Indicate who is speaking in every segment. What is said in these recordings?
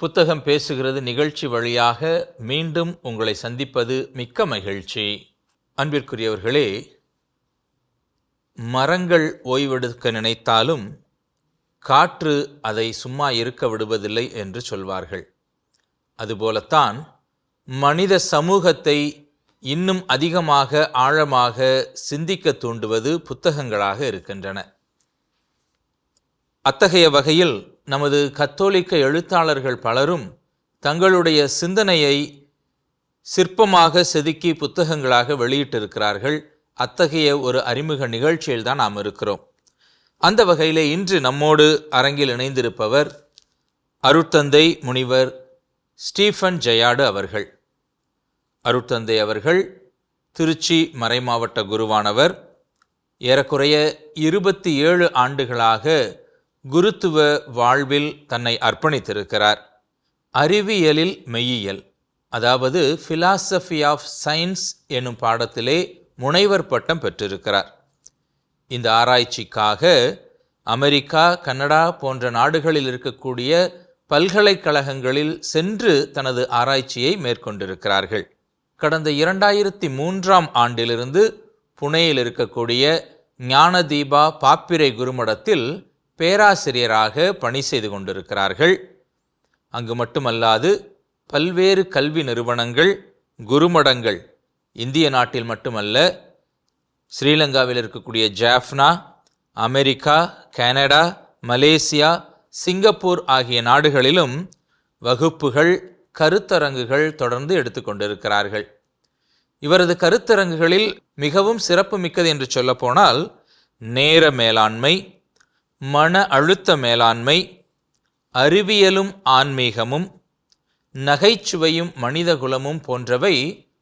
Speaker 1: புத்தகம் பேசுகிறது நிகழ்ச்சி வழியாக மீண்டும் உங்களை சந்திப்பது மிக்க மகிழ்ச்சி. அன்பிற்குரியவர்களே மரங்கள் ஓய்வெடுக்க நினைத்தாலும் காற்று அதை சும்மா இருக்க விடுவதில்லை என்று சொல்வார்கள். அதுபோலத்தான் மனித சமூகத்தை இன்னும் அதிகமாக ஆழமாக சிந்திக்க தூண்டுவது புத்தகங்களாக இருக்கின்றன. அத்தகைய வகையில் நமது கத்தோலிக்க எழுத்தாளர்கள் பலரும் தங்களுடைய சிந்தனையை சிற்பமாக செதுக்கி புத்தகங்களாக வெளியிட்டிருக்கிறார்கள். அத்தகைய ஒரு அறிமுக நிகழ்ச்சியில் தான் நாம் இருக்கிறோம். அந்த வகையிலே இன்று நம்மோடு அரங்கில் இணைந்திருப்பவர் அருட்தந்தை முனிவர் ஸ்டீஃபன் ஜெயாடு அவர்கள். அருட்தந்தை அவர்கள் திருச்சி மறைமாவட்ட குருவானவர். ஏறக்குறைய இருபத்தி ஏழு ஆண்டுகளாக குருத்துவ வாழ்வில் தன்னை அர்ப்பணித்திருக்கிறார். அறிவியலில் மெய்யியல் அதாவது ஃபிலாசபி ஆஃப் சயின்ஸ் எனும் பாடத்திலே முனைவர் பட்டம் பெற்றிருக்கிறார். இந்த ஆராய்ச்சிக்காக அமெரிக்கா கனடா போன்ற நாடுகளில் இருக்கக்கூடிய பல்கலைக்கழகங்களில் சென்று தனது ஆராய்ச்சியை மேற்கொண்டிருக்கிறார்கள். கடந்த இரண்டாயிரத்தி மூன்றாம் ஆண்டிலிருந்து புனேயில் இருக்கக்கூடிய ஞானதீபா பாப்பிரை குருமடத்தில் பேராசிரியராக பணி செய்து கொண்டிருக்கிறார்கள். அங்கு மட்டுமல்லாது பல்வேறு கல்வி நிறுவனங்கள் குருமடங்கள் இந்திய நாட்டில் மட்டுமல்ல ஸ்ரீலங்காவில் இருக்கக்கூடிய Jaffna America Canada Malaysia Singapore ஆகிய நாடுகளிலும் வகுப்புகள் கருத்தரங்குகள் தொடர்ந்து எடுத்துக்கொண்டிருக்கிறார்கள் இவரது கருத்தரங்குகளில் மிகவும் சிறப்பு மிக்கது என்று சொல்லப்போனால் நேர மேலாண்மை மன அழுத்த மேலாண்மை அறிவியலும் ஆன்மீகமும் நகைச்சுவையும் மனிதகுலமும் போன்றவை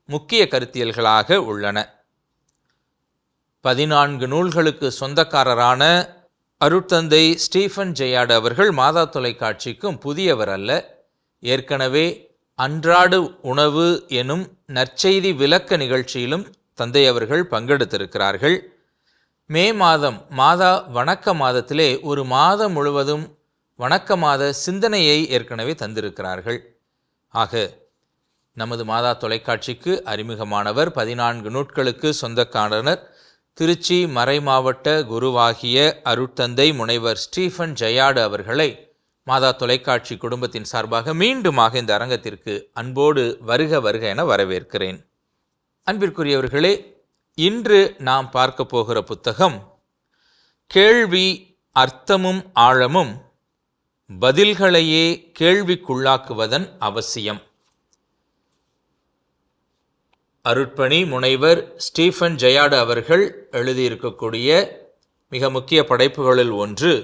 Speaker 1: முக்கிய கருத்தியல்களாக உள்ளன. பதினான்கு நூல்களுக்கு சொந்தக்காரரான அருட்தந்தை ஸ்டீஃபன் ஜெயாடு அவர்கள் மாதா தொலைக்காட்சிக்கும் புதியவர் அல்ல. ஏற்கனவே அன்றாடு உணவு எனும் நற்செய்தி விளக்க நிகழ்ச்சியிலும் தந்தை அவர்கள் பங்கெடுத்திருக்கிறார்கள். மே மாதம் மாதா வணக்க மாதத்திலே ஒரு மாதம் முழுவதும் வணக்க மாத சிந்தனையை ஏற்கனவே தந்திருக்கிறார்கள். ஆக நமது மாதா தொலைக்காட்சிக்கு அறிமுகமானவர் பதினான்கு நூட்களுக்கு சொந்தக்காரனர் திருச்சி மறைமாவட்ட குருவாகிய அருட்தந்தை முனைவர் ஸ்டீஃபன் ஜெயாடு அவர்களை மாதா தொலைக்காட்சி குடும்பத்தின் சார்பாக மீண்டுமாக இந்த அரங்கத்திற்கு அன்போடு வருக வருக என வரவேற்கிறேன். அன்பிற்குரியவர்களே இன்று நாம் பார்க்க போகிற புத்தகம் கேள்வி அர்த்தமும் ஆழமும் பதில்களையே கேள்விக்குள்ளாக்குவதன் அவசியம். அருட்பணி முனைவர் ஸ்டீஃபன் ஜெயாடு அவர்கள் எழுதியிருக்கக்கூடிய மிக முக்கிய படைப்புகளில் ஒன்று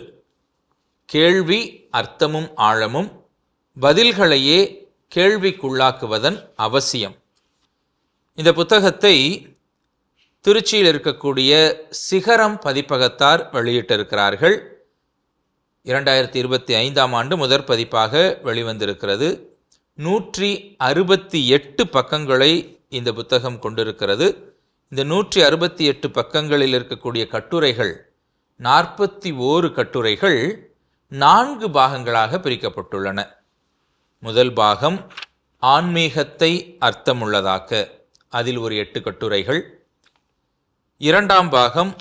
Speaker 1: கேள்வி அர்த்தமும் ஆழமும் பதில்களையே கேள்விக்குள்ளாக்குவதன் அவசியம். இந்த புத்தகத்தை திருச்சியில் இருக்கக்கூடிய சிகரம் பதிப்பகத்தார் வெளியிட்டிருக்கிறார்கள். இரண்டாயிரத்தி இருபத்தி ஐந்தாம் ஆண்டு முதற் பதிப்பாக வெளிவந்திருக்கிறது. நூற்றி அறுபத்தி எட்டு பக்கங்களை இந்த புத்தகம் கொண்டிருக்கிறது. இந்த நூற்றி அறுபத்தி எட்டு பக்கங்களில் இருக்கக்கூடிய கட்டுரைகள் நாற்பத்தி ஓரு கட்டுரைகள் நான்கு பாகங்களாக பிரிக்கப்பட்டுள்ளன. முதல் பாகம் ஆன்மீகத்தை அர்த்தமுள்ளதாக்க. அதில் ஒரு எட்டு கட்டுரைகள். இரண்டாம் பாகம்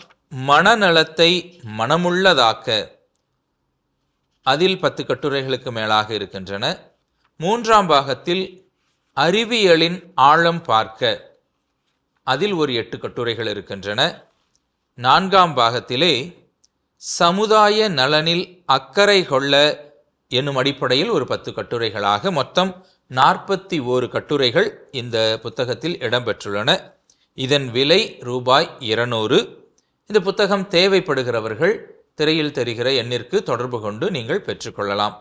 Speaker 1: மனநலத்தை மனமுள்ளதாக்க. அதில் பத்து கட்டுரைகளுக்கு மேலாக இருக்கின்றன. மூன்றாம் பாகத்தில் அறிவியலின் ஆழம் பார்க்க. அதில் ஒரு எட்டு கட்டுரைகள் இருக்கின்றன. நான்காம் பாகத்திலே சமுதாய நலனில் அக்கறை கொள்ள என்னும் அடிப்படையில் ஒரு பத்து கட்டுரைகளாக மொத்தம் நாற்பத்தி ஓரு கட்டுரைகள் இந்த புத்தகத்தில் இடம்பெற்றுள்ளன. இதன் விலை ரூபாய் இருநூறு. இந்த புத்தகம் தேவைப்படுகிறவர்கள் திரையில் தெரிகிற எண்ணிற்கு தொடர்பு கொண்டு நீங்கள் பெற்றுக்கொள்ளலாம்.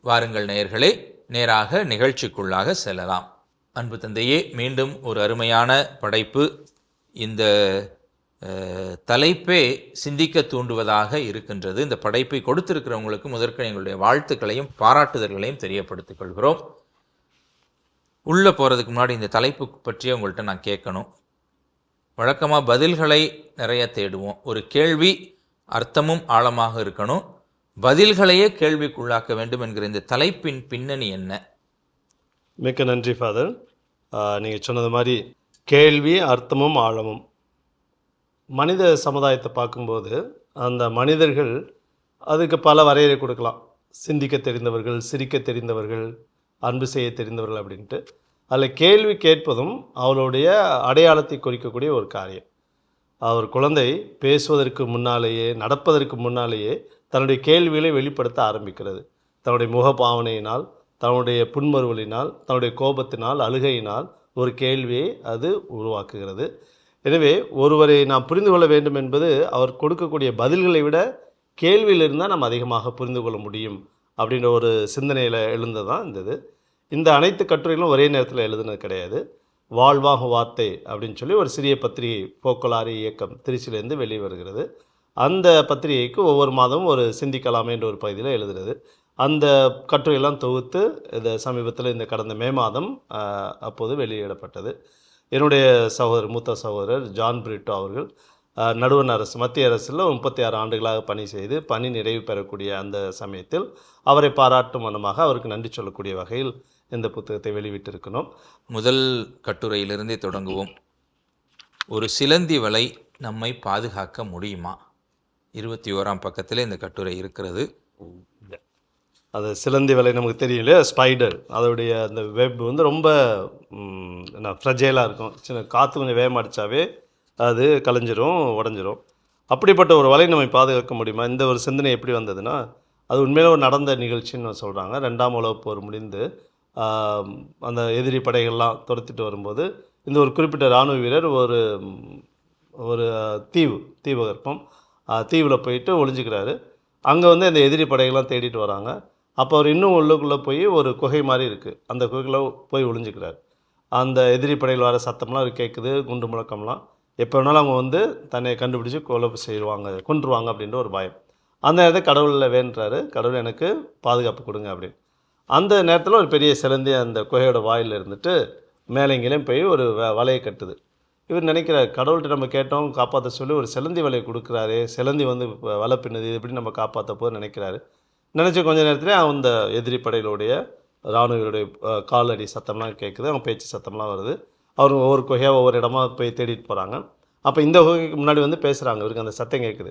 Speaker 1: வாருங்கள் நேயர்களே நேராக நிகழ்ச்சிக்குள்ளாக செல்லலாம். அன்பு தந்தையே மீண்டும் ஒரு அருமையான படைப்பு. இந்த தலைப்பே சிந்திக்க தூண்டுவதாக இருக்கின்றது. இந்த படைப்பை கொடுத்திருக்கிறவங்களுக்கு முதற்க எங்களுடைய வாழ்த்துக்களையும் பாராட்டுதல்களையும் தெரியப்படுத்திக் கொள்கிறோம். உள்ளே போகிறதுக்கு முன்னாடி இந்த தலைப்பு பற்றி உங்கள்கிட்ட நான் கேட்கணும். வழக்கமாக பதில்களை நிறைய தேடுவோம். ஒரு கேள்வி அர்த்தமும் ஆழமாக இருக்கணும். பதில்களையே கேள்விக்குள்ளாக்க வேண்டும் என்கிற இந்த தலைப்பின் பின்னணி என்ன?
Speaker 2: மிக்க நன்றி ஃபாதர். நீங்கள் சொன்னது மாதிரி கேள்வி அர்த்தமும் ஆழமும். மனித சமுதாயத்தை பார்க்கும்போது அந்த மனிதர்கள் அதுக்கு பல வரையறை கொடுக்கலாம். சிந்திக்க தெரிந்தவர்கள் சிரிக்க தெரிந்தவர்கள் அன்பு செய்ய தெரிந்தவர்கள் அப்படின்ட்டு. அதில் கேள்வி கேட்பதும் அவளுடைய அடையாளத்தை குறிக்கக்கூடிய ஒரு காரியம். அவர் குழந்தை பேசுவதற்கு முன்னாலேயே நடப்பதற்கு முன்னாலேயே தன்னுடைய கேள்விகளை வெளிப்படுத்த ஆரம்பிக்கிறது. தன்னுடைய முகபாவனையினால் தன்னுடைய புன்மருவலினால் தன்னுடைய கோபத்தினால் அழுகையினால் ஒரு கேள்வியை அது உருவாக்குகிறது. எனவே ஒருவரை நாம் புரிந்து கொள்ள வேண்டும் என்பது அவர் கொடுக்கக்கூடிய பதில்களை விட கேள்வியில் இருந்தால் நம்ம அதிகமாக புரிந்து கொள்ள முடியும் அப்படின்ற ஒரு சிந்தனையில் எழுந்ததான் இந்த இது. இந்த அனைத்து கட்டுரைகளும் ஒரே நேரத்தில் எழுதுனது கிடையாது. வாழ்வாக வார்த்தை அப்படின்னு சொல்லி ஒரு சிறிய பத்திரிகை போக்கலாரி இயக்கம் திருச்சியிலேருந்து வெளியே வருகிறது அந்த பத்திரிகைக்கு ஒவ்வொரு மாதமும் ஒரு சிந்திக்கலாமே என்ற ஒரு பகுதியில் எழுதுறது. அந்த கட்டுரையெல்லாம் தொகுத்து இந்த சமீபத்தில் இந்த கடந்த மே மாதம் அப்போது வெளியிடப்பட்டது. என்னுடைய சகோதரர் மூத்த சகோதரர் ஜான் பிரிட்டோ அவர்கள் நடுவண் அரசு மத்திய அரசில் முப்பத்தி ஆறு ஆண்டுகளாக பணி செய்து பணி நிறைவு பெறக்கூடிய அந்த சமயத்தில் அவரை பாராட்டும் மனமாக அவருக்கு நன்றி சொல்லக்கூடிய வகையில் இந்த புத்தகத்தை வெளியிட்டிருக்கிறோம்
Speaker 1: முதல் கட்டுரையிலிருந்தே தொடங்குவோம். ஒரு சிலந்தி வலை நம்மை பாதுகாக்க முடியுமா? இருபத்தி ஓராம் பக்கத்தில் இந்த கட்டுரை இருக்கிறது.
Speaker 2: அது சிலந்தி வலை நமக்கு தெரியும் இல்லையா? ஸ்பைடர் அதோடைய அந்த வெப் வந்து ரொம்ப ஃப்ரெஜைலாக இருக்கும். சின்ன காற்று கொஞ்சம் வேகமாக அடிச்சாவே அது கலைஞ்சிரும் உடஞ்சிரும். அப்படிப்பட்ட ஒரு வலை நம்மை பாதுகாக்க முடியுமா? இந்த ஒரு சிந்தனை எப்படி வந்ததுன்னா அது உண்மையில ஒரு நடந்த நிகழ்ச்சின்னு சொல்கிறாங்க ரெண்டாம் உலகப் போர் முடிந்து அந்த எதிரி படைகள்லாம் துரத்திட்டு வரும்போது இந்த ஒரு குறிப்பிட்ட இராணுவ வீரர் ஒரு ஒரு தீவு தீபகற்பம் தீவில் போயிட்டு ஒளிஞ்சிக்கிறாரு. அங்கே வந்து அந்த எதிரி படைகள்லாம் தேடிட்டு வராங்க. அப்போ அவர் இன்னும் உள்ளுக்குள்ளே போய் ஒரு குகை மாதிரி இருக்குது அந்த குகைக்குள்ளே போய் ஒளிஞ்சிக்கிறார். அந்த எதிரி படைகள் வர சத்தம்லாம் அவர் கேட்குது குண்டு முழக்கம்லாம். எப்போ வேணாலும் அவங்க வந்து தன்னை கண்டுபிடிச்சி கொலை செய்வாங்க கொன்றுவாங்க அப்படின்ற ஒரு பயம். அந்த நேரத்தை கடவுளில் வேண்டுறாரு கடவுள் எனக்கு பாதுகாப்பு கொடுங்க அப்படின்னு. அந்த நேரத்தில் ஒரு பெரிய சிலந்தி அந்த குகையோட வாயில் இருந்துட்டு மேலேங்கிலையும் போய் ஒரு வ- வலையை கட்டுது. இவர் நினைக்கிறார் கடவுள்கிட்ட நம்ம கேட்டோம் காப்பாற்ற சொல்லி ஒரு சிலந்தி வலையை கொடுக்குறாரு சிலந்தி வந்து வலை பின்னுது இது எப்படி நம்ம காப்பாற்ற போது நினைக்கிறாரு. நினச்ச கொஞ்ச நேரத்திலே அந்த எதிரி படையிலுடைய இராணுவருடைய காலடி சத்தம்லாம் கேட்குது அவங்க பேச்சு சத்தம்லாம் வருது. அவர் ஒவ்வொரு குகையாக ஒவ்வொரு இடமா போய் தேடிட்டு போகிறாங்க அப்போ இந்த குகைக்கு முன்னாடி வந்து பேசுகிறாங்க இவருக்கு அந்த சத்தம் கேட்குது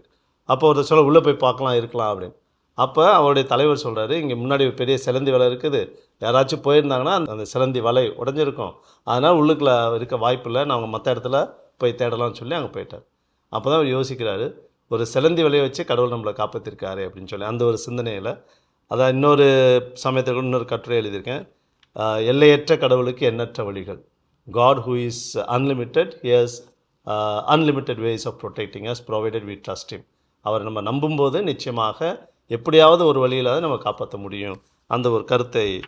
Speaker 2: அப்போ ஒரு சொல்ல உள்ளே போய் பார்க்கலாம் இருக்கலாம் அப்படின்னு. அப்போ அவருடைய தலைவர் சொல்கிறாரு இங்கே முன்னாடி பெரிய சிலந்தி வலை இருக்குது. யாராச்சும் போயிருந்தாங்கன்னா அந்த- சிலந்தி வலை உடஞ்சிருக்கும். அதனால் உள்ளுக்குள்ள இருக்க வாய்ப்பில்லை அவங்க மற்ற இடத்துல போய் தேடலாம்னு சொல்லி அங்கே போயிட்டார். அப்போ தான் அவர் யோசிக்கிறாரு ஒரு சிலந்தி வலையை வச்சு கடவுள் நம்மளை காப்பாற்றிருக்காரு அப்படின்னு சொல்லி. அந்த ஒரு சிந்தனையில் அதான் இன்னொரு சமயத்தில் கூட இன்னொரு கட்டுரை எழுதியிருக்கேன். எல்லையற்ற கடவுளுக்கு எண்ணற்ற வழிகள். God who is unlimited has unlimited ways of protecting us provided we trust அவர் நம்ம நம்பும்போது நிச்சயமாக எப்படியாவது ஒரு வழியிலாவது நம்ம காப்பாற்ற முடியும். அந்த ஒரு கருத்தை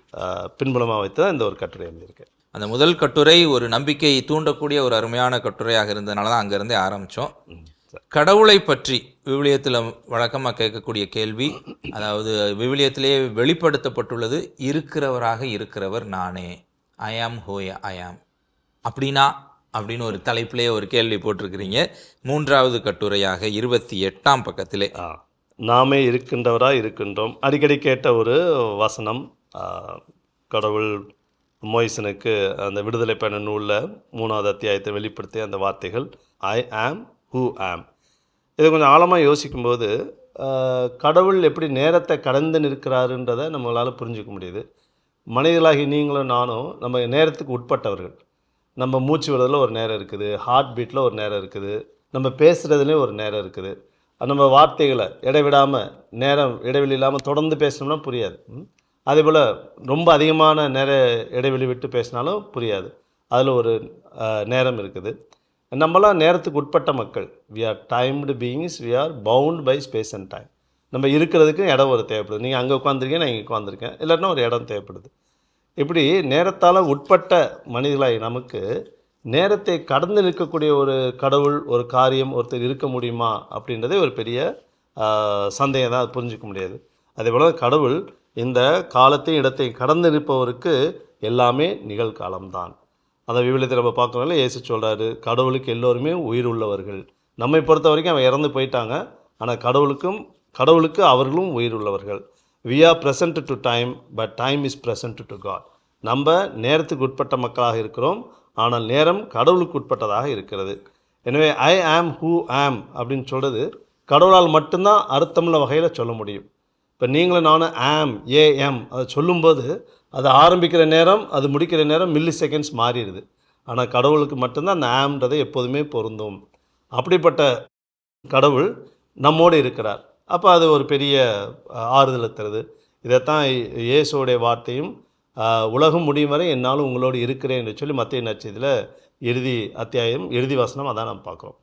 Speaker 2: பின்புலமாக வைத்து தான் இந்த ஒரு கட்டுரை எழுதியிருக்கேன்.
Speaker 1: அந்த முதல் கட்டுரை ஒரு நம்பிக்கையை தூண்டக்கூடிய ஒரு அருமையான கட்டுரையாக இருந்ததுனால தான் அங்கேருந்தே ஆரம்பித்தோம் கடவுளை பற்றி விவிலியத்தில் வழக்கமாக கேட்கக்கூடிய கேள்வி அதாவது விவிலியத்திலே வெளிப்படுத்தப்பட்டுள்ளது இருக்கிறவராக இருக்கிறவர் நானே. ஐ ஆம் ஹோய ஐ ஆம் அப்படின்னா அப்படின்னு ஒரு தலைப்பிலே ஒரு கேள்வி போட்டிருக்கிறீங்க. மூன்றாவது கட்டுரையாக இருபத்தி எட்டாம் பக்கத்திலே.
Speaker 2: ஆ, நாமே இருக்கின்றவராக இருக்கின்றோம். அடிக்கடி கேட்ட ஒரு வசனம் கடவுள் மோய்சனுக்கு அந்த விடுதலை பயண நூலில் மூணாவது அத்தியாயத்தை வெளிப்படுத்திய அந்த வார்த்தைகள் ஐ ஆம் ஹூ ஆம் இதை கொஞ்சம் ஆழமாக யோசிக்கும்போது கடவுள் எப்படி நேரத்தை கடந்து நிற்கிறாருன்றதை நம்மளால் புரிஞ்சிக்க முடியுது. மனிதர்களாகி நீங்களும் நானும் நம்ம நேரத்துக்கு உட்பட்டவர்கள். நம்ம மூச்சு விடுறதுல ஒரு நேரம் இருக்குது ஹார்ட் பீட்டில் ஒரு நேரம் இருக்குது நம்ம பேசுகிறதுலேயும் ஒரு நேரம் இருக்குது. நம்ம வார்த்தைகளை இடைவிடாமல் நேரம் இடைவெளி இல்லாமல் தொடர்ந்து பேசணும்னா புரியாது. அதே போல் ரொம்ப அதிகமான நேர இடைவெளி விட்டு பேசினாலும் புரியாது. அதில் ஒரு நேரம் இருக்குது. நம்மளாம் நேரத்துக்கு உட்பட்ட மக்கள். We are timed beings we are bound by space and time நம்ம இருக்கிறதுக்கு இடம் ஒரு தேவைப்படுது. நீங்கள் அங்கே உட்காந்துருக்கீங்க நான் இங்கே உட்காந்துருக்கேன் இல்லைன்னா ஒரு இடம் தேவைப்படுது. இப்படி நேரத்தால் உட்பட்ட மனிதர்களாகி நமக்கு நேரத்தை கடந்து நிற்கக்கூடிய ஒரு கடவுள் ஒரு காரியம் ஒருத்தர் இருக்க முடியுமா அப்படின்றதே ஒரு பெரிய சந்தேகம் தான். புரிஞ்சிக்க முடியாது. அதே போல் கடவுள் இந்த காலத்தையும் இடத்தையும் கடந்து நிற்பவருக்கு எல்லாமே நிகழ்காலம்தான். அந்த விவிலியத்தை நம்ம பார்க்கறோம்ல இயேசு சொல்கிறாரு கடவுளுக்கு எல்லோருமே உயிர் உள்ளவர்கள். நம்மை பொறுத்த வரைக்கும் அவன் இறந்து போயிட்டாங்க. ஆனால் கடவுளுக்கும் கடவுளுக்கு அவர்களும் உயிர் உள்ளவர்கள். We are present to time but time is present to God நம்ம நேரத்துக்கு உட்பட்ட மக்களாக இருக்கிறோம். ஆனால் நேரம் கடவுளுக்கு உட்பட்டதாக இருக்கிறது. எனவே ஐ ஆம் ஹூ ஆம் அப்படின்னு சொல்கிறது கடவுளால் மட்டும்தான் அர்த்தமுள்ள வகையில் சொல்ல முடியும். இப்போ நீங்களும் நானும் ஆம் ஏஎம் அதை சொல்லும்போது அது ஆரம்பிக்கிற நேரம் அது முடிக்கிற நேரம் மில்லி செகண்ட்ஸ் மாறிடுது. ஆனால் கடவுளுக்கு மட்டும்தான் அந்த ஆம்ன்றதை எப்போதுமே பொருந்தும். அப்படிப்பட்ட கடவுள் நம்மோடு இருக்கிறார். அப்போ அது ஒரு பெரிய ஆறுதல் தருது. இதைத்தான் இயேசுவோடைய வார்த்தையும் உலகம் முடியும் வரை என்னாலும் உங்களோடு இருக்கிறேன் என்று சொல்லி மத்திய நட்சத்திரத்தில் இறுதி அத்தியாயம் இறுதி வசனம் அதான் நம்ம பார்க்குறோம்.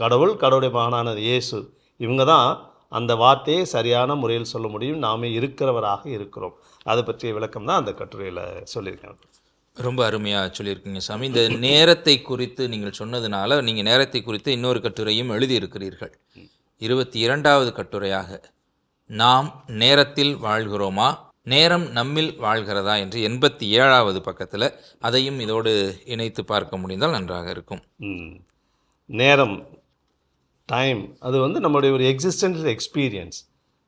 Speaker 2: கடவுள் கடவுளுடைய மகனானது இயேசு. இவங்க தான் அந்த வார்த்தையை சரியான முறையில் சொல்ல முடியும். நாமே இருக்கிறவராக இருக்கிறோம். அதை பற்றிய விளக்கம் தான் அந்த கட்டுரையில் சொல்லியிருக்கேன்
Speaker 1: ரொம்ப அருமையாக சொல்லியிருக்கீங்க சாமி. இந்த நேரத்தை குறித்து நீங்கள் சொன்னதுனால நீங்கள் நேரத்தை குறித்து இன்னொரு கட்டுரையும் எழுதியிருக்கிறீர்கள். இருபத்தி இரண்டாவது கட்டுரையாக நாம் நேரத்தில் வாழ்கிறோமா? நேரம் நம்மில் வாழ்கிறதா என்று எண்பத்தி ஏழாவது பக்கத்தில் அதையும் இதோடு இணைத்து பார்க்க முடிந்தால் நன்றாக இருக்கும்.
Speaker 2: ம். நேரம் டைம் அது வந்து நம்மளுடைய ஒரு எக்ஸிஸ்டன்ஷியல் எக்ஸ்பீரியன்ஸ்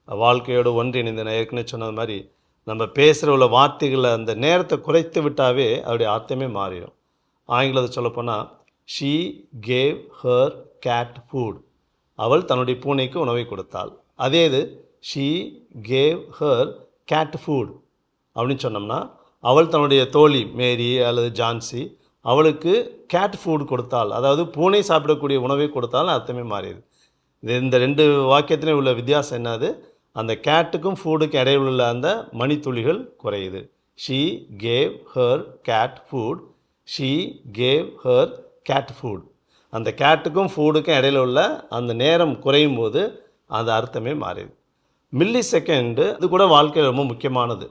Speaker 2: வாழ்க்கையோடு ஒன்றிணைந்த நான் ஏற்கனவே சொன்னது மாதிரி நம்ம பேசுகிற உள்ள வார்த்தைகளை அந்த நேரத்தை குறைத்து விட்டாவே அதோடைய அர்த்தமே மாறிடும். ஆங்கிலத்தை சொல்லப்போனால் she gave her cat food அவள் தன்னுடைய பூனைக்கு உணவை கொடுத்தாள். அதே இது she gave her cat food அப்படின்னு சொன்னோம்னா அவள் தன்னுடைய தோழி மேரி அல்லது ஜான்சி அவளுக்கு கேட் ஃபுட் கொடுத்தாள் அதாவது பூனை சாப்பிடக்கூடிய உணவை கொடுத்தாலும் அர்த்தமே மாறிடுது இது இந்த ரெண்டு வாக்கியத்திலையும் உள்ள வித்தியாசம் என்னது? அந்த கேட்டுக்கும் ஃபுட்டுக்கும் இடையில் உள்ள அந்த மணித்துளிகள் குறையுது. She gave her cat food she gave her cat food அந்த கேட்டுக்கும் ஃபுட்டுக்கும் இடையில உள்ள அந்த நேரம் குறையும் போது அந்த அர்த்தமே மாறிடுது மில்லி செகண்டு அது கூட வாழ்க்கையில் ரொம்ப முக்கியமானது.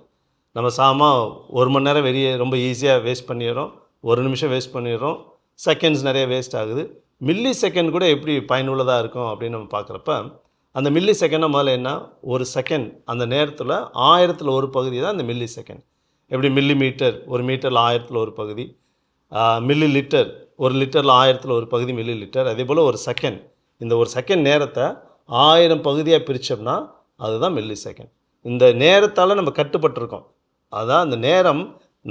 Speaker 2: நம்ம சாமா ஒரு மணி நேரம் வெளியே ரொம்ப ஈஸியாக வேஸ்ட் பண்ணிடுறோம். ஒரு நிமிஷம் வேஸ்ட் பண்ணிடுறோம். செகண்ட்ஸ் நிறைய வேஸ்ட் ஆகுது. மில்லி செகண்ட் கூட எப்படி பயனுள்ளதாக இருக்கும் அப்படின்னு நம்ம பார்க்குறப்ப அந்த மில்லி செகண்டை முதல்ல என்ன? ஒரு செகண்ட் அந்த நேரத்தில் ஆயிரத்தில் ஒரு பகுதி தான் அந்த மில்லி செகண்ட் எப்படி? மில்லி மீட்டர் ஒரு மீட்டரில் ஆயிரத்தில் ஒரு பகுதி. மில்லி லிட்டர் ஒரு லிட்டரில் ஆயிரத்தில் ஒரு பகுதி மில்லி லிட்டர் அதே போல் ஒரு செகண்ட் இந்த ஒரு செகண்ட் நேரத்தை ஆயிரம் பகுதியாக பிரித்தோம்னா அதுதான் மில்லி செகண்ட் இந்த நேரத்தால் நம்ம கட்டுப்பட்டிருக்கோம். அதுதான் அந்த நேரம்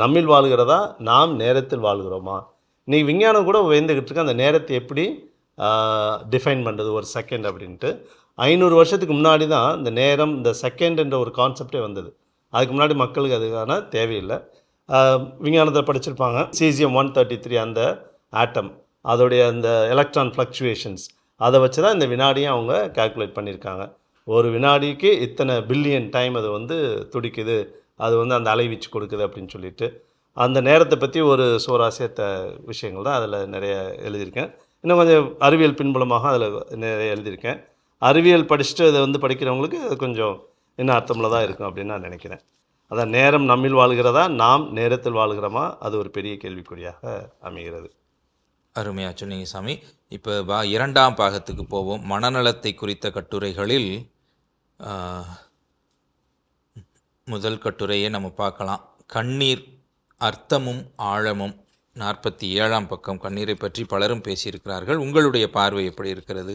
Speaker 2: நம்மில் வாழ்கிறதா? நாம் நேரத்தில் வாழ்கிறோமா? இன்றைக்கி விஞ்ஞானம் கூட உயர்ந்துக்கிட்டு இருக்கு. அந்த நேரத்தை எப்படி டிஃபைன் பண்ணுறது ஒரு செகண்ட் அப்படின்ட்டு. ஐநூறு வருஷத்துக்கு முன்னாடி தான் இந்த நேரம் இந்த செகண்ட்ன்ற ஒரு கான்செப்டே வந்தது. அதுக்கு முன்னாடி மக்களுக்கு அதுக்கான தேவையில்லை. விஞ்ஞானத்தில் படிச்சிருப்பாங்க. சீசியம் ஒன் தேர்ட்டி த்ரீ அந்த ஆட்டம் அதோடைய அந்த எலக்ட்ரான் ஃப்ளக்சுவேஷன்ஸ் அதை வச்சு தான் இந்த வினாடியும் அவங்க கால்குலேட் பண்ணியிருக்காங்க. ஒரு வினாடிக்கு இத்தனை பில்லியன் டைம் அது வந்து துடிக்குது அது வந்து அந்த அலைவீச்சு கொடுக்குது அப்படின்னு சொல்லிட்டு. அந்த நேரத்தை பற்றி ஒரு சுவராசியத்த விஷயங்கள் தான் அதில் நிறைய எழுதியிருக்கேன். இன்னும் கொஞ்சம் அறிவியல் பின்புலமாக அதில் நிறைய எழுதியிருக்கேன். அறிவியல் படிச்சுட்டு அதை வந்து படிக்கிறவங்களுக்கு அது கொஞ்சம் இன்னும் அர்த்தமுள்ளதாக இருக்கும் அப்படின்னு நான் நினைக்கிறேன். அதான் நேரம் நம்மில் வாழ்கிறதா நாம் நேரத்தில் வாழ்கிறோமா? அது ஒரு பெரிய கேள்விக்குறியாக அமைகிறது.
Speaker 1: அருமையாக சொன்னீங்க சாமி இப்போ இரண்டாம் பாகத்துக்கு போவோம். மனநலத்தை குறித்த கட்டுரைகளில் முதல் கட்டுரையை நம்ம பார்க்கலாம். கண்ணீர் அர்த்தமும் ஆழமும் நாற்பத்தி ஏழாம் பக்கம். கண்ணீரை பற்றி பலரும் பேசியிருக்கிறார்கள். உங்களுடைய பார்வை எப்படி இருக்கிறது?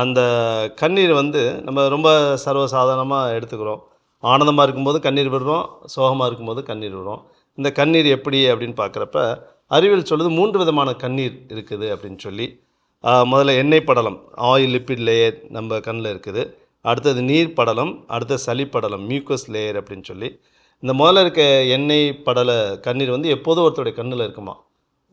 Speaker 2: அந்த கண்ணீர் வந்து நம்ம ரொம்ப சர்வசாதாரணமாக எடுத்துக்கிறோம். ஆனந்தமாக இருக்கும்போது கண்ணீர் விடுறோம் சோகமாக இருக்கும்போது கண்ணீர் விடுறோம். இந்த கண்ணீர் எப்படி அப்படின்னு பார்க்குறப்ப அறிவியல் சொல்லுது மூன்று விதமான கண்ணீர் இருக்குது அப்படின்னு சொல்லி. முதல்ல எண்ணெய் படலம் ஆயில் லிப்பிட் லேயர் நம்ம கண்ணில் இருக்குது. அடுத்தது நீர் படலம் அடுத்தது சளி படலம் மியூக்கஸ் லேயர் அப்படின்னு சொல்லி. இந்த முதல்ல இருக்க எண்ணெய் படலை கண்ணீர் வந்து எப்போதும் ஒருத்தருடைய கண்ணில் இருக்குமா?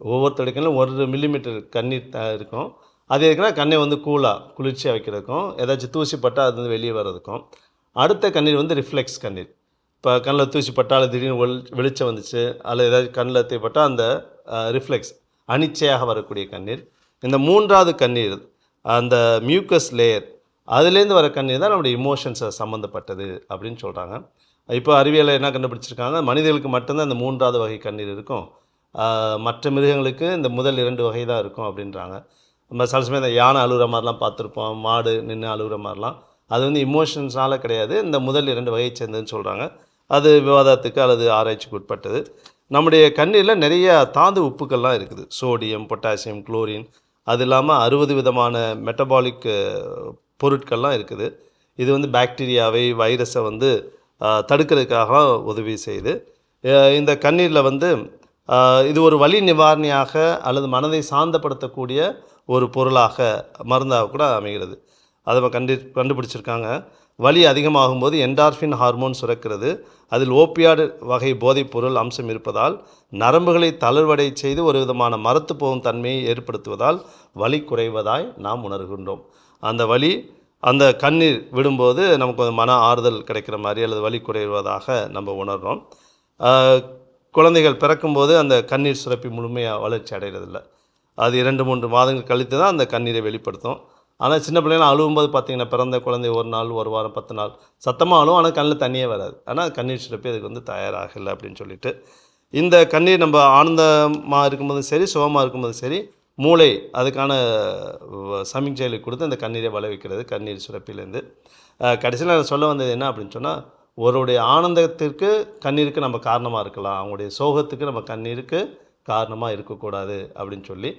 Speaker 2: ஒவ்வொருத்தருடைய கண்ணில் ஒரு மில்லிமீட்டர் கண்ணீர் த- இருக்கும். அது எதுக்குன்னா கண்ணை வந்து கூலாக குளிர்ச்சியாக வைக்கிறதுக்கும் ஏதாச்சும் தூசி பட்டால் அது வந்து வெளியே வர்றதுக்கும். அடுத்த கண்ணீர் வந்து ரிஃப்ளெக்ஸ் கண்ணீர். இப்போ கண்ணில் தூசி பட்டால் திடீர்னு ஒளி வெளிச்சம் வந்துச்சு அல்லது ஏதாச்சும் கண்ணில் தேவைப்பட்டால் அந்த ரிஃப்ளெக்ஸ் அனிச்சையாக வரக்கூடிய கண்ணீர். இந்த மூன்றாவது கண்ணீர் அந்த மியூக்கஸ் லேயர் அதுலேருந்து வர கண்ணீர் தான் நம்முடைய இமோஷன்ஸை சம்மந்தப்பட்டது அப்படின்னு சொல்கிறாங்க இப்போ அறிவியலை என்ன கண்டுபிடிச்சிருக்காங்க? மனிதர்களுக்கு மட்டும்தான் இந்த மூன்றாவது வகை கண்ணீர் இருக்கும். மற்ற மிருகங்களுக்கு இந்த முதல் இரண்டு வகை தான் இருக்கும் அப்படின்றாங்க. நம்ம சில சமயம் இந்த யானை அழுகுற மாதிரிலாம் பார்த்துருப்போம். மாடு நின்று அழுகிற மாதிரிலாம். அது வந்து இமோஷன்ஸ்னால் கிடையாது. இந்த முதல் இரண்டு வகையை சேர்ந்ததுன்னு சொல்கிறாங்க அது விவாதத்துக்கு அல்லது ஆராய்ச்சிக்கு உட்பட்டது. நம்முடைய கண்ணீரில் நிறைய தாது உப்புக்கள்லாம் இருக்குது. Sodium potassium chlorine. அது இல்லாமல் அறுபது விதமான மெட்டபாலிக் பொருட்கள்லாம் இருக்குது. இது வந்து பாக்டீரியாவை வைரஸை வந்து தடுக்கிறதுக்காக உதவி செய்யுது. இந்த கண்ணீரில் வந்து இது ஒரு வலி நிவாரணியாக அல்லது மனதை சாந்தப்படுத்தக்கூடிய ஒரு பொருளாக மருந்தாக கூட அமைகிறது. அதை நம்ம கண்டு கண்டுபிடிச்சிருக்காங்க. வலி அதிகமாகும்போது என்டார்ஃபின் ஹார்மோன் சுரக்கிறது. அதில் ஓப்பியாடு வகை போதைப் பொருள் அம்சம் இருப்பதால் நரம்புகளை தளர்வடை செய்து ஒரு விதமான மரத்து போகும் தன்மையை ஏற்படுத்துவதால் வலி குறைவதாய் நாம் உணர்கின்றோம். அந்த வலி அந்த கண்ணீர் விடும்போது நமக்கு ஒரு மன ஆறுதல் கிடைக்கிற மாதிரி அல்லது வலி குறைவதாக நம்ம உணர்கிறோம் குழந்தைகள் பிறக்கும்போது அந்த கண்ணீர் சுரப்பி முழுமையாக வளர்ச்சி அடைகிறதில்ல அது இரண்டு மூன்று மாதங்கள் கழித்து தான் அந்த கண்ணீரை வெளிப்படுத்தும். ஆனால் சின்ன பிள்ளைங்க அழுகும்போது பார்த்தீங்கன்னா பிறந்த குழந்தை ஒரு நாள் ஒரு வாரம் பத்து நாள் சத்தமாக அழுவும் ஆனால் கண்ணில் தண்ணியே வராது. ஆனால் கண்ணீர் சுரப்பி அதுக்கு வந்து தயாராகலை அப்படின்னு சொல்லிட்டு. இந்த கண்ணீர் நம்ம ஆனந்தமாக இருக்கும்போதும் சரி சுகமாக இருக்கும்போதும் சரி மூளை அதுக்கான சமிக்ஞைகளை கொடுத்து அந்த கண்ணீரை வளவிக்கிறது கண்ணீர் சுரப்பிலேருந்து. கடைசியில் நான் சொல்ல வந்தது என்ன அப்படின்னு சொன்னால் ஒருவருடைய ஆனந்தத்திற்கு கண்ணீருக்கு நம்ம காரணமாக இருக்கலாம். அவங்களுடைய சோகத்துக்கு நம்ம கண்ணீருக்கு காரணமாக இருக்கக்கூடாது அப்படின்னு சொல்லி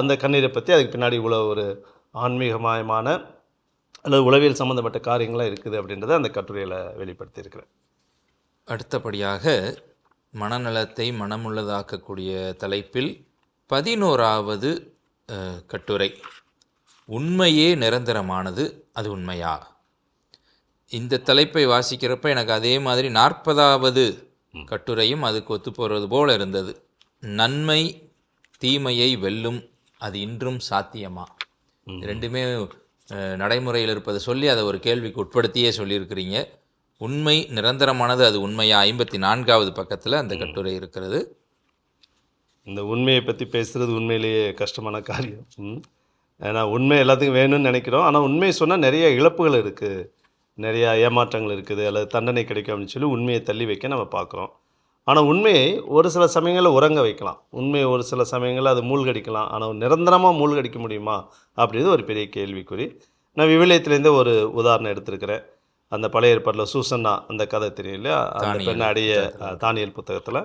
Speaker 2: அந்த கண்ணீரை பற்றி அதுக்கு பின்னாடி இவ்வளோ ஒரு ஆன்மீகமயமான அல்லது உளவியல் சம்மந்தப்பட்ட காரியங்களாக இருக்குது அப்படின்றத அந்த கட்டுரையில் வெளிப்படுத்தியிருக்கிறேன்.
Speaker 1: அடுத்தபடியாக மனநலத்தை மனமுள்ளதாக்கக்கூடிய தலைப்பில் பதினோராவது கட்டுரை. உண்மையே நிரந்தரமானது அது உண்மையா? இந்த தலைப்பை வாசிக்கிறப்ப எனக்கு அதே மாதிரி நாற்பதாவது கட்டுரையும் அதுக்கு ஒத்து போகிறது போல இருந்தது. நன்மை தீமையை வெல்லும் அது இன்றும் சாத்தியமா? ரெண்டுமே நடைமுறையில் இருப்பதை சொல்லி அதை ஒரு கேள்விக்கு உட்படுத்தியே சொல்லியிருக்கிறீங்க. உண்மை நிரந்தரமானது அது உண்மையா? ஐம்பத்தி நான்காவது பக்கத்தில் அந்த கட்டுரை இருக்கிறது.
Speaker 2: இந்த உண்மையை பற்றி பேசுகிறது உண்மையிலேயே கஷ்டமான காரியம். ஏன்னா உண்மை எல்லாத்துக்கும் வேணும்னு நினைக்கிறோம். ஆனால் உண்மையை சொன்னால் நிறைய இழப்புகள் இருக்குது நிறையா ஏமாற்றங்கள் இருக்குது. அல்லது தண்டனை கிடைக்கும் அப்படின்னு சொல்லி உண்மையை தள்ளி வைக்க நம்ம பார்க்குறோம். ஆனால் உண்மையை ஒரு சில சமயங்களில் உறங்க வைக்கலாம். உண்மையை ஒரு சில சமயங்களில் அது மூழ்கடிக்கலாம். ஆனால் நிரந்தரமாக மூழ்கடிக்க முடியுமா அப்படின்றது ஒரு பெரிய கேள்விக்குறி. நான் விவிலியத்துலேருந்தே ஒரு உதாரணம் எடுத்திருக்கிறேன். அந்த பழைய ஏற்பாட்டில் சூசன்னா அந்த கதை தெரியும் இல்லையா? அந்த பெண்ணை அடைய தானியல் புத்தகத்தில்.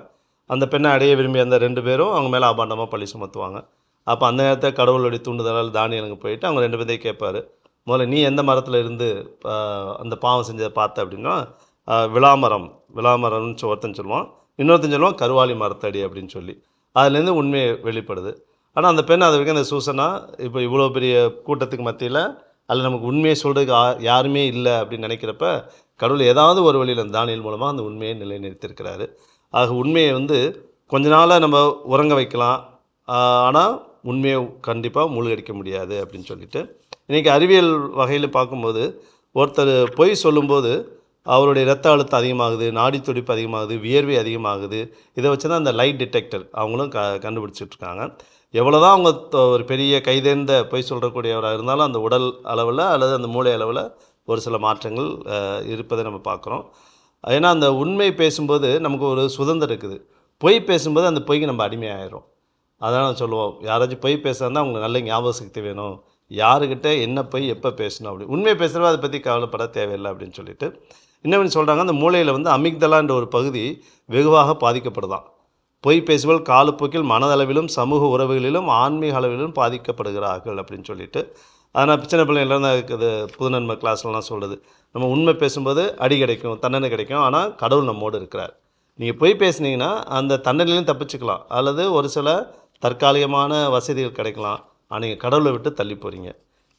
Speaker 2: அந்த பெண்ணை அடைய விரும்பி அந்த ரெண்டு பேரும் அவங்க மேலே அபாண்டமாக பழி சுமத்துவாங்க. அப்போ அந்த நேரத்தில் கடவுளுடைய தூண்டுதலால் தானியலுங்க போயிட்டு அவங்க ரெண்டு பேர்த்தையும் கேட்பார். முதல்ல நீ எந்த மரத்தில் இருந்து அந்த பாவம் செஞ்சதை பார்த்த? அப்படின்னா விளாமரம். விளாமரம்னு ஒருத்தன் சொல்லுவான். இன்னொருத்தன் சொல்லுவான் கருவாலி மரத்தடி அப்படின்னு சொல்லி. அதுலேருந்து உண்மையை வெளிப்படுது. ஆனால் அந்த பெண் அது வரைக்கும் அந்த சூசனா இப்போ இவ்வளோ பெரிய கூட்டத்துக்கு மத்தியில் அதில் நமக்கு உண்மையை சொல்கிறதுக்கு யாருமே இல்லை அப்படின்னு நினைக்கிறப்ப கடவுள் ஏதாவது ஒரு வழியில் அந்த தானியல் மூலமாக அந்த உண்மையை நிலைநிறுத்தியிருக்கிறாரு. ஆக உண்மையை வந்து கொஞ்ச நாளாக நம்ம உறங்க வைக்கலாம். ஆனால் உண்மையை கண்டிப்பாக மூழ்கடிக்க முடியாது அப்படின்னு சொல்லிட்டு. இன்றைக்கி அறிவியல் வகையில் பார்க்கும்போது ஒருத்தர் பொய் சொல்லும்போது அவருடைய ரத்த அழுத்தம் அதிகமாகுது நாடி துடிப்பு அதிகமாகுது வியர்வை அதிகமாகுது. இதை வச்சு தான் அந்த லைட் டிடெக்டர் அவங்களும் க கண்டுபிடிச்சிட்ருக்காங்க எவ்வளோ தான் அவங்க ஒரு பெரிய கைதேர்ந்த பொய் சொல்கிறக்கூடியவராக இருந்தாலும் அந்த உடல் அளவில் அல்லது அந்த மூளை அளவில் ஒரு சில மாற்றங்கள் இருப்பதை நம்ம பார்க்குறோம். ஏன்னா அந்த உண்மை பேசும்போது நமக்கு ஒரு சுதந்திரம் இருக்குது. பொய் பேசும்போது அந்த பொய்க்கு நம்ம அடிமையாயிரும் அதான் சொல்லுவோம். யாராச்சும் பொய் பேசுறதா அவங்களுக்கு நல்ல ஞாபக சக்தி வேணும். யாருக்கிட்ட என்ன பொய் எப்போ பேசணும் அப்படி. உண்மை பேசுகிறவ அதை பற்றி கவலைப்பட தேவையில்லை அப்படின்னு சொல்லிட்டு. இன்னொன்று சொல்கிறாங்க அந்த மூளையில் வந்து அமிக்தலான்ற ஒரு பகுதி வெகுவாக பாதிக்கப்படுதான். பொய் பேசுவல் காலப்போக்கில் மனதளவிலும் சமூக உறவுகளிலும் ஆன்மீக அளவிலும் பாதிக்கப்படுகிறார்கள் அப்படின்னு சொல்லிட்டு. அதனால் சின்ன பிள்ளைங்களாம் இருக்குது புதுநன்மை கிளாஸ்லாம் சொல்கிறது நம்ம உண்மை பேசும்போது அடி கிடைக்கும் தண்டனை கிடைக்கும். ஆனால் கடவுள் நம்மோடு இருக்கிறார். நீங்கள் போய் பேசுனீங்கன்னா அந்த தண்டனையிலையும் தப்பிச்சுக்கலாம். அல்லது ஒரு சில தற்காலிகமான வசதிகள் கிடைக்கலாம். ஆனால் நீங்கள் கடவுளை விட்டு தள்ளி போகிறீங்க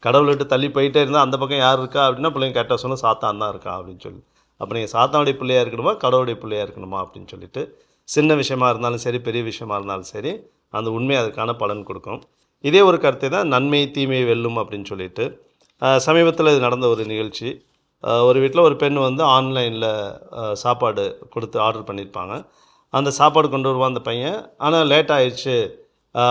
Speaker 2: கடவுளை விட்டு தள்ளி போயிட்டே இருந்தால் அந்த பக்கம் யார் இருக்கா அப்படின்னா பிள்ளைங்க கரெக்டாக சொல்லும் சாத்தான் தான் இருக்கா? அப்படின்னு சொல்லி. அப்போ நீங்கள் சாத்தானுடைய பிள்ளையாக இருக்கணுமா கடவுளுடைய பிள்ளையாக இருக்கணுமா அப்படின்னு சொல்லிட்டு சின்ன விஷயமா இருந்தாலும் சரி பெரிய விஷயமா இருந்தாலும் சரி அந்த உண்மை அதுக்கான பலன் கொடுக்கும். இதே ஒரு கருத்தை தான் நன்மை தீமை வெல்லும் அப்படின்னு சொல்லிட்டு சமீபத்தில் இது நடந்த ஒரு நிகழ்ச்சி. ஒரு வீட்டில் ஒரு பெண் வந்து ஆன்லைனில் சாப்பாடு கொடுத்து ஆர்டர் பண்ணியிருப்பாங்க அந்த சாப்பாடு கொண்டு வருவான் அந்த பையன். ஆனால் லேட் ஆயிடுச்சு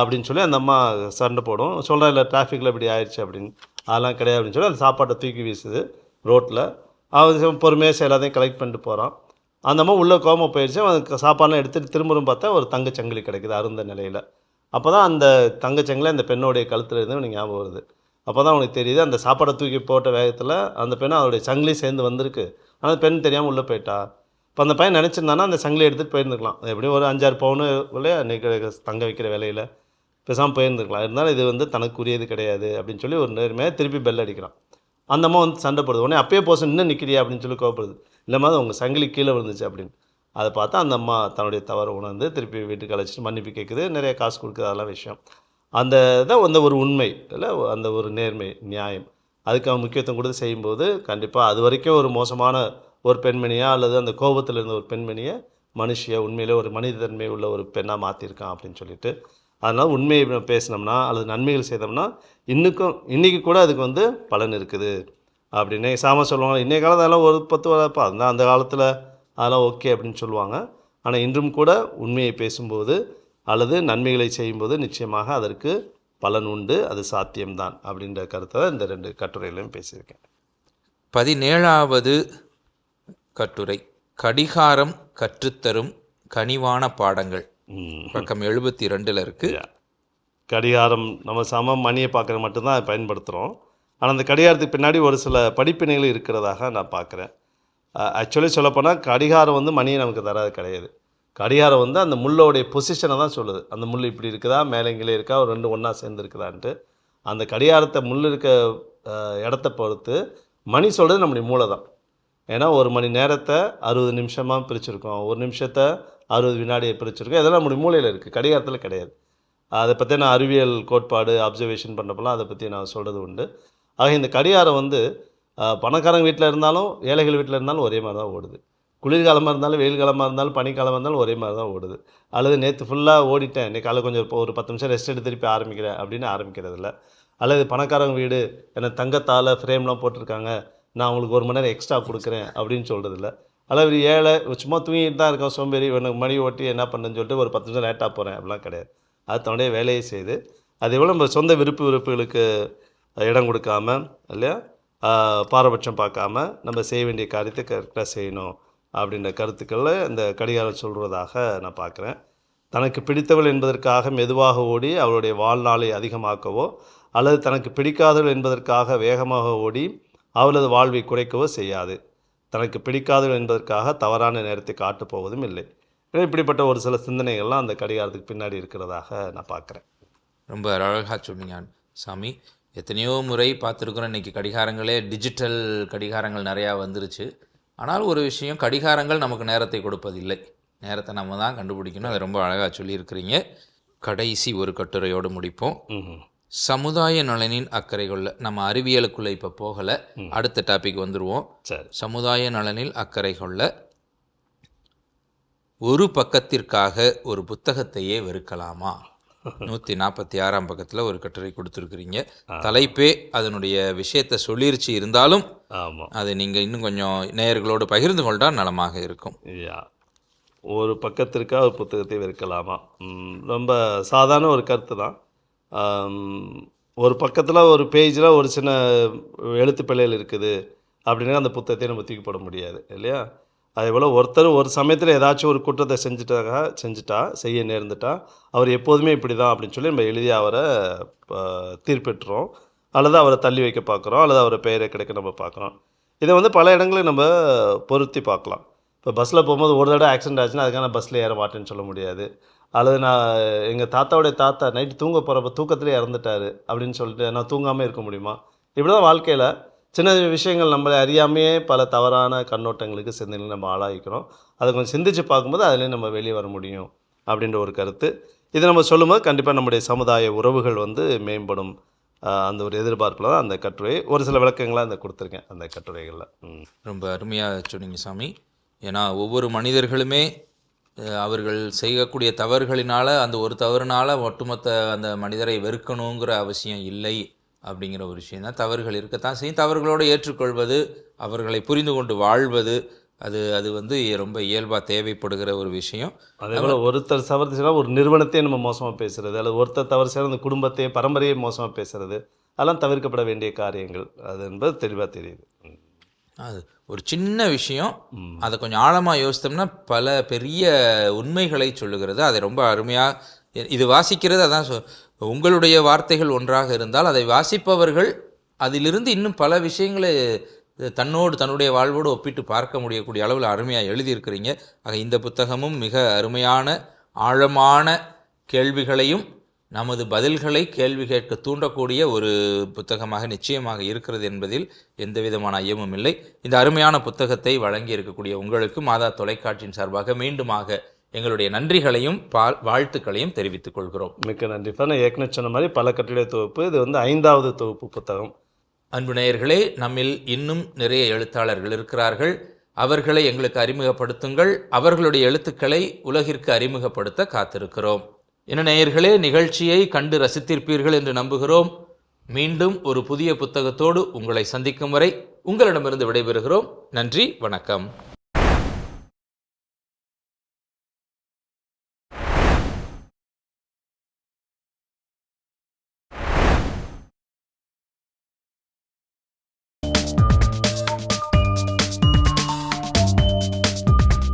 Speaker 2: அப்படின்னு சொல்லி அந்த அம்மா சண்டை போடும். சொல்கிறா இல்லை டிராஃபிக்கில் இப்படி ஆயிடுச்சு அப்படின்னு. அதெல்லாம் கிடையாது அப்படின்னு சொல்லி அந்த சாப்பாட்டை தூக்கி வீசுது ரோட்டில் அவன் பொறுமையாக எல்லாத்தையும் கலெக்ட் பண்ணிட்டு போகிறான் அந்த அம்மா உள்ளே கோமம் போயிடுச்சு. அவனுக்கு சாப்பாடெலாம் எடுத்துகிட்டு திரும்பவும் பார்த்தா ஒரு தங்கச்சங்கிலி கிடைக்குது அருந்த நிலையில். அப்போ தான் அந்த தங்கச்சங்கிலி அந்த பெண்ணோடைய கழுத்தில் இருந்து எனக்கு ஞாபகம் வருது. அப்போ தான் அவனுக்கு தெரியுது அந்த சாப்பாடை தூக்கி போட்ட வேகத்தில் அந்த பெண்ணு அவருடைய சங்கிலி சேர்ந்து வந்திருக்கு. ஆனால் பெண் தெரியாமல் உள்ளே போயிட்டா. இப்போ அந்த பையன் நினச்சிருந்தானா அந்த சங்கிலி எடுத்துகிட்டு போயிருந்துக்கலாம் எப்படியும் ஒரு அஞ்சாறு பவுனு இல்லையா இன்றைக்கி தங்க வைக்கிற வேலையில். பேசாமல் போயிருந்துருக்கலாம். இருந்தாலும் இது வந்து தனக்குரியது கிடையாது அப்படின்னு சொல்லி ஒரு நேர்மையாக திருப்பி பெல் அடிக்கிறான். அந்த அம்மா வந்து சண்டை போடுது. உடனே அப்பயே போச இன்னும் நிற்கிறியா அப்படின்னு சொல்லி கோவப்படுது. இல்லைம்மா அது உங்கள் சங்கிலி கீழே விழுந்துச்சு அப்படின்னு. அதை பார்த்தா அந்த அம்மா தன்னுடைய தவறை உணர்ந்து திருப்பி வீட்டுக்கு அழைச்சிட்டு மன்னிப்பு கேட்குது. நிறைய காசு கொடுக்குறது அதெல்லாம் விஷயம். அந்த தான் அந்த ஒரு உண்மை இல்லை அந்த ஒரு நேர்மை நியாயம். அதுக்கு அவன் முக்கியத்துவம் கொடுத்து செய்யும்போது கண்டிப்பாக அது வரைக்கும் ஒரு மோசமான ஒரு பெண்மணியாக அல்லது அந்த கோபத்தில் இருந்த ஒரு பெண்மணியை மனுஷிய உண்மையிலே ஒரு மனிதத்தன்மை உள்ள ஒரு பெண்ணாக மாற்றிருக்கான் அப்படின்னு சொல்லிட்டு அதனால் உண்மையை நம்ம பேசினோம்னா அல்லது நன்மைகள் செய்தோம்னா இன்னுக்கும் இன்றைக்கி கூட அதுக்கு வந்து பலன் இருக்குது அப்படின்னு சாம சொல்லுவாங்க. இன்றைய காலத்தில் அதெல்லாம் ஒரு பத்து வரப்பா அந்த அந்த காலத்தில் அதெல்லாம் ஓகே அப்படின்னு சொல்லுவாங்க. ஆனால் இன்றும் கூட உண்மையை பேசும்போது அல்லது நன்மைகளை செய்யும்போது நிச்சயமாக அதற்கு பலன் உண்டு அது சாத்தியம்தான் அப்படின்ற கருத்தை இந்த ரெண்டு கட்டுரையிலையும் பேசியிருக்கேன்.
Speaker 1: பதினேழாவது கட்டுரை கடிகாரம் கற்றுத்தரும் கனிவான பாடங்கள். பக்கம் எழுபத்தி ரெண்டில் இருக்கு.
Speaker 2: Yeah. கடிகாரம் நம்ம சம மணியை பார்க்குற மட்டும்தான் பயன்படுத்துகிறோம். ஆனால் அந்த கடிகாரத்துக்கு பின்னாடி ஒரு சில படிப்பினைகள் இருக்கிறதாக நான் பார்க்குறேன். ஆக்சுவலி சொல்லப்போனால் கடிகாரம் வந்து மணியை நமக்கு தராது கிடையாது. கடிகாரம் வந்து அந்த முள்ளோடைய பொசிஷனை தான் சொல்லுது. அந்த முள் இப்படி இருக்குதா? மேலே இருக்கா? ஒரு ரெண்டு ஒன்றா சேர்ந்துருக்குதான்ட்டு. அந்த கடிகாரத்தை முள் இருக்க இடத்த பொறுத்து மணி சொல்கிறது நம்முடைய மூளை தான் ஏன்னா ஒரு மணி நேரத்தை அறுபது நிமிஷமாக பிரிச்சிருக்கோம். ஒரு நிமிஷத்தை அறுபது வினாடியை பிரிச்சிருக்கோம். இதெல்லாம் நம்முடைய மூளையில் இருக்குது கடிகாரத்தில் கிடையாது. அதை பற்றி நான் அறிவியல் கோட்பாடு அப்சர்வேஷன் பண்ணப்பெல்லாம் அதை பற்றி நான் சொல்கிறது உண்டு. ஆக இந்த கடிகாரம் வந்து பணக்காரங்க வீட்டில் இருந்தாலும் ஏழைகள் வீட்டில் இருந்தாலும் ஒரே மாதிரி தான் ஓடுது. குளிர்காலமாக இருந்தாலும் வெயில் காலமாக இருந்தாலும் பனிக்காலமாக இருந்தாலும் ஒரே மாதிரி தான் ஓடுது. அல்லது நேற்று ஃபுல்லாக ஓடிட்டேன். இன்னைக்கு காலை கொஞ்சம் இப்போ ஒரு பத்து நிமிஷம் ரெஸ்ட் எடுத்து திருப்பி ஆரம்பிக்கிறேன் அப்படின்னு ஆரம்பிக்கிறதில்ல. அல்லது பணக்காரங்க வீடு என்ன தங்கத்தால் ஃப்ரேம்லாம் போட்டிருக்காங்க. நான் அவங்களுக்கு ஒரு மணி நேரம் எக்ஸ்ட்ரா கொடுக்குறேன் அப்படின்னு சொல்கிறதில்ல அல்லது ஏழை சும்மா தூங்கிட்டு தான் இருக்கோம் சோம்பேறி எனக்கு மணி ஓட்டி என்ன பண்ணுன்னு சொல்லிட்டு ஒரு பத்து நிமிஷம் லேட்டாக போகிறேன் அப்படிலாம் கிடையாது. அது தன்னுடைய வேலையை செய்து அது எவ்வளோ நம்ம சொந்த விருப்பு விருப்புகளுக்கு இடம் கொடுக்காம இல்லையா? பாரபட்சம் பார்க்காம நம்ம செய்ய வேண்டிய காரியத்தை கரெக்டாக செய்யணும். அப்படின்ற கருத்துக்களை இந்த கடிகாரம் சொல்கிறதாக நான் பார்க்குறேன். தனக்கு பிடித்தவள் என்பதற்காக மெதுவாக ஓடி அவளுடைய வாழ்நாளை அதிகமாக்கவோ அல்லது தனக்கு பிடிக்காதவள் என்பதற்காக வேகமாக ஓடி அவளது வாழ்வை குறைக்கவோ செய்யாது. தனக்கு பிடிக்காதவள் என்பதற்காக தவறான நேரத்தை காட்டப் போவதும் இல்லை. இப்படிப்பட்ட ஒரு சில சிந்தனைகள்லாம் அந்த கடிகாரத்துக்கு பின்னாடி இருக்கிறதாக நான் பார்க்குறேன்.
Speaker 1: ரொம்ப அழகாக சொன்னீங்க சாமி. எத்தனையோ முறை பார்த்துருக்குறோம். இன்றைக்கி கடிகாரங்களே டிஜிட்டல் கடிகாரங்கள் நிறையா வந்துருச்சு. ஆனால் ஒரு விஷயம் கடிகாரங்கள் நமக்கு நேரத்தை கொடுப்பதில்லை. நேரத்தை நம்ம தான் கண்டுபிடிக்கணும். அதை ரொம்ப அழகாக சொல்லியிருக்கிறீங்க. கடைசி ஒரு கட்டுரையோடு முடிப்போம். சமுதாய நலனின் அக்கறை கொள்ள நம்ம அறிவியலுக்குள்ளே இப்போ போகலை. அடுத்த டாபிக் வந்துடுவோம் சமுதாய நலனில் அக்கறை கொள்ள ஒரு பக்கத்திற்காக ஒரு புத்தகத்தையே வெறுக்கலாமா? நூற்றி நாற்பத்தி ஆறாம் பக்கத்தில் ஒரு கட்டுரை கொடுத்துருக்குறீங்க. தலைப்பே அதனுடைய விஷயத்தை சொல்லிருச்சு இருந்தாலும்
Speaker 2: ஆமாம்
Speaker 1: அதை நீங்கள் இன்னும் கொஞ்சம் நேயர்களோடு பகிர்ந்து கொண்டால் நலமாக இருக்கும்.
Speaker 2: ஒரு பக்கத்திற்காக ஒரு புத்தகத்தை வெறுக்கலாமா? ம், ரொம்ப சாதாரண ஒரு கருத்து தான். ஒரு பக்கத்தில் ஒரு பேஜில் ஒரு சின்ன எழுத்து பிழைகள் இருக்குது அப்படின்னா அந்த புத்தகத்தை நம்ம தூக்கி போட முடியாது இல்லையா? அதே போல் ஒருத்தர் ஒரு சமயத்தில் ஏதாச்சும் ஒரு குற்றத்தை செஞ்சுட்டாக செஞ்சுட்டா செய்ய நேர்ந்துட்டா அவர் எப்போதுமே இப்படி தான் அப்படின்னு சொல்லி நம்ம எளிதாக அவரை ப- தீர்ப்பிட்டுறோம். அல்லது அவரை தள்ளி வைக்க பார்க்குறோம். அல்லது அவரை பெயரை கிடைக்க நம்ம பார்க்குறோம். இதை வந்து பல இடங்களில் நம்ம பொருத்தி பார்க்கலாம். இப்போ பஸ்ஸில் போகும்போது ஒரு தடவை ஆக்சிடென்ட் ஆச்சுன்னா அதுக்காக பஸ்ஸில் ஏற மாட்டேன்னு சொல்ல முடியாது. அல்லது நான் எங்கள் தாத்தாவுடைய தாத்தா நைட்டு தூங்க போகிறப்ப தூக்கத்திலே இறந்துட்டாரு அப்படின்னு சொல்லிட்டு நான் தூங்காமல் இருக்க முடியுமா? இப்படி தான் வாழ்க்கையில் சின்ன விஷயங்கள் நம்மளை அறியாமையே பல தவறான கண்ணோட்டங்களுக்கு சிந்தனைகள் நம்ம ஆளாகிக்கிறோம். அதை கொஞ்சம் சிந்திச்சு பார்க்கும்போது அதுலேயும் நம்ம வெளியே வர முடியும் அப்படின்ற ஒரு கருத்து. இதை நம்ம சொல்லும்போது கண்டிப்பாக நம்முடைய சமுதாய உறவுகள் வந்து மேம்படும். அந்த ஒரு எதிர்பார்ப்பில் தான் அந்த கட்டுரை. ஒரு சில விளக்கங்களாக அந்த கொடுத்துருக்கேன் அந்த கட்டுரைகளில்.
Speaker 1: ரொம்ப அருமையாக சொன்னீங்க சாமி. ஏன்னா ஒவ்வொரு மனிதர்களுமே அவர்கள் செய்யக்கூடிய தவறுகளினால் அந்த ஒரு தவறுனால ஒட்டுமொத்த அந்த மனிதரை வெறுக்கணுங்கிற அவசியம் இல்லை. அப்படிங்கிற ஒரு விஷயம் தான். தவறுகள் இருக்கத்தான் செய்யும். தவறுகளோடு ஏற்றுக்கொள்வது அவர்களை புரிந்து கொண்டு வாழ்வது அது அது வந்து ரொம்ப இயல்பாக தேவைப்படுகிற ஒரு விஷயம்.
Speaker 2: அதே போல் ஒருத்தர் தவறு செய்யலாம் ஒரு நிறுவனத்தையே நம்ம மோசமாக பேசுறது அல்லது ஒருத்தர் தவறு செய்யலாம் அந்த குடும்பத்தையே பரம்பரையே மோசமாக பேசுறது அதெல்லாம் தவிர்க்கப்பட வேண்டிய காரியங்கள். அது என்பது தெளிவாக தெரியுது.
Speaker 1: அது ஒரு சின்ன விஷயம். அதை கொஞ்சம் ஆழமாக யோசித்தோம்னா பல பெரிய உண்மைகளை சொல்லுகிறது. அதை ரொம்ப அருமையாக இது வாசிக்கிறது அதான் சொ- உங்களுடைய வார்த்தைகள் ஒன்றாக இருந்தால் அதை வாசிப்பவர்கள் அதிலிருந்து இன்னும் பல விஷயங்களை தன்னோடு தன்னுடைய வாழ்வோடு ஒப்பிட்டு பார்க்க முடியக்கூடிய அளவில் அருமையாக எழுதியிருக்கிறீங்க. ஆக இந்த புத்தகமும் மிக அருமையான ஆழமான கேள்விகளையும் நமது பதில்களை கேள்வி கேட்க தூண்டக்கூடிய ஒரு புத்தகமாக நிச்சயமாக இருக்கிறது என்பதில் எந்த விதமான ஐயமும் இல்லை. இந்த அருமையான புத்தகத்தை வழங்கி இருக்கக்கூடிய உங்களுக்கு மாதா தொலைக்காட்சியின் சார்பாக மீண்டுமாக எங்களுடைய நன்றிகளையும் பா- வாழ்த்துக்களையும் தெரிவித்துக் கொள்கிறோம்.
Speaker 2: மிக்க நன்றி. நான் ஏற்கனவே சொன்ன மாதிரி பல கட்டுரை தொகுப்பு. இது வந்து ஐந்தாவது தொகுப்பு புத்தகம்.
Speaker 1: அன்பு நேயர்களே நம்மில் இன்னும் நிறைய எழுத்தாளர்கள் இருக்கிறார்கள். அவர்களை எங்களுக்கு அறிமுகப்படுத்துங்கள். அவர்களுடைய எழுத்துக்களை உலகிற்கு அறிமுகப்படுத்த காத்திருக்கிறோம். என்ன நேயர்களே நிகழ்ச்சியை கண்டு ரசித்திருப்பீர்கள் என்று நம்புகிறோம். மீண்டும் ஒரு புதிய புத்தகத்தோடு உங்களை சந்திக்கும் வரை உங்களிடமிருந்து விடைபெறுகிறோம். நன்றி வணக்கம்.